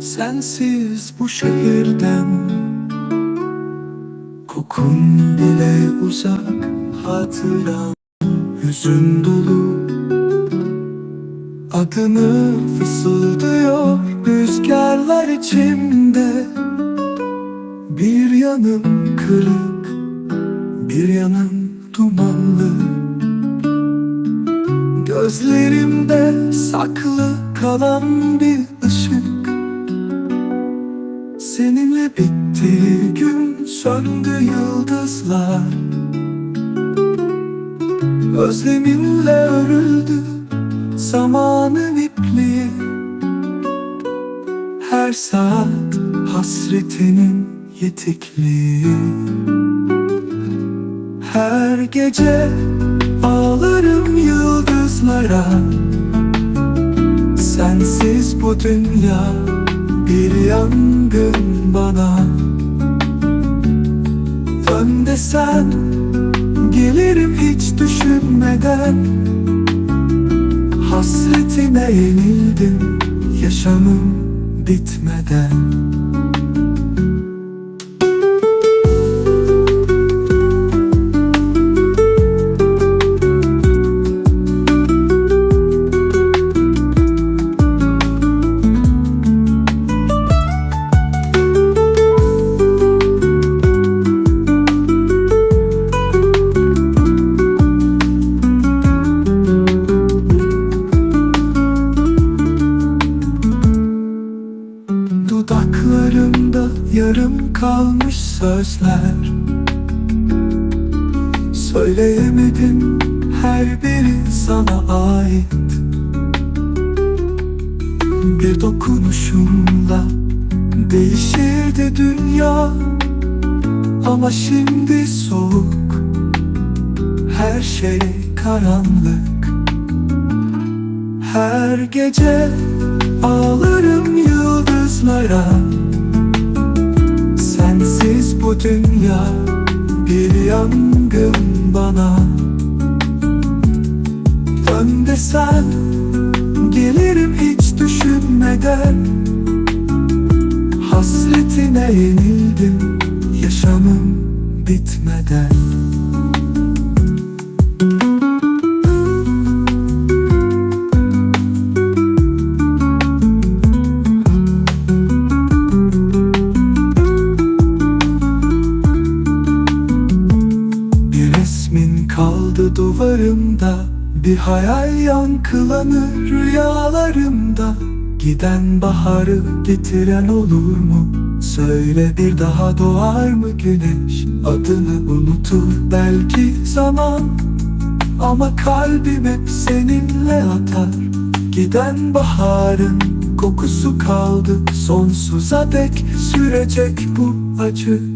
Sensiz bu şehirden. Kokun bile uzak hatıram Hüzün dolu. Adını fısıldıyor rüzgarlar içimde. Bir yanım kırık Bir yanım dumanlı. Gözlerimde saklı kalan bir ışık. Seninle bitti gün söndü yıldızlar. Özleminle örüldü zamanın ipliği. Her saat hasretinin yetikliği. Her gece ağlarım yıldızlara Sensiz bu dünya bir yangın bana. Dön desen gelirim hiç düşünmeden. Hasretine yenildim yaşamım bitmeden yarım kalmış sözler. Söyleyemedim her biri sana ait. Bir dokunuşumla değişirdi dünya. Ama şimdi soğuk. Her şey karanlık. Her gece ağlarım yıldızlara bu dünya bir yangın bana. Dön desen gelirim hiç düşünmeden. Hasretine yenildim yaşamım bitmeden kaldı duvarımda Bir hayal yankılanır rüyalarımda. Giden baharı getiren olur mu? Söyle bir daha doğar mı güneş? Adını unutur belki zaman. Ama kalbim hep seninle atar. Giden baharın kokusu kaldı. Sonsuza dek sürecek bu acı